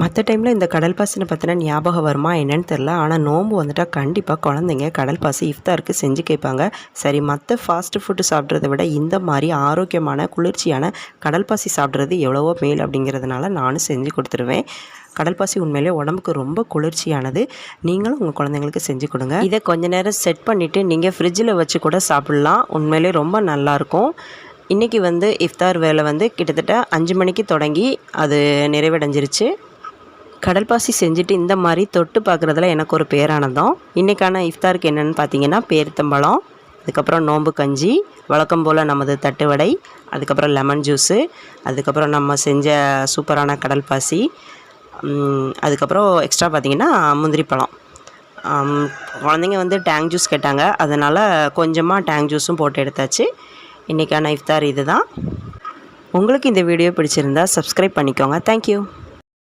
மற்ற டைமில் இந்த கடல் பாசினை பற்றின ஞாபகம் வருமா என்னன்னு தெரில ஆனால் நோன்பு வந்துட்டால் கண்டிப்பாக குழந்தைங்க கடல் பாசி இஃப்தாருக்கு செஞ்சு கேட்பாங்க. சரி மற்ற ஃபாஸ்ட் ஃபுட்டு சாப்பிட்றத விட இந்த மாதிரி ஆரோக்கியமான குளிர்ச்சியான கடல் பாசி சாப்பிட்றது எவ்வளவோ மேல் அப்படிங்கிறதுனால நானும் செஞ்சு கொடுத்துருவேன். கடல் பாசி உண்மையிலே உடம்புக்கு ரொம்ப குளிர்ச்சியானது. நீங்களும் உங்கள் குழந்தைங்களுக்கு செஞ்சு கொடுங்க. இதை கொஞ்ச நேரம் செட் பண்ணிவிட்டு நீங்கள் ஃப்ரிட்ஜில் வச்சு கூட சாப்பிட்லாம். உண்மையிலே ரொம்ப நல்லாயிருக்கும் இன்றைக்கி வந்து இஃப்தார் வேலை வந்து கிட்டத்தட்ட அஞ்சு மணிக்கு தொடங்கி அது நிறைவடைஞ்சிருச்சு. கடல் பாசி செஞ்சுட்டு இந்த மாதிரி தொட்டு பார்க்குறதுல எனக்கு ஒரு பேரானதம் இன்றைக்கான இஃப்தாருக்கு என்னென்னு பார்த்தீங்கன்னா பேரித்தம்பழம் அதுக்கப்புறம் நோம்பு கஞ்சி வழக்கம் போல் நமது தட்டு வடை அதுக்கப்புறம் லெமன் ஜூஸு அதுக்கப்புறம் நம்ம செஞ்ச சூப்பரான கடல் பாசி அதுக்கப்புறம் எக்ஸ்ட்ரா பார்த்தீங்கன்னா முந்திரி பழம். குழந்தைங்க வந்து டேங் ஜூஸ் கேட்டாங்க. அதனால் கொஞ்சமாக டேங் ஜூஸும் போட்டு எடுத்தாச்சு. இன்றைக்கான இஃப்தார் இது தான் உங்களுக்கு இந்த வீடியோ பிடிச்சிருந்தா சப்ஸ்கிரைப் பண்ணிக்கோங்க. தேங்க்யூ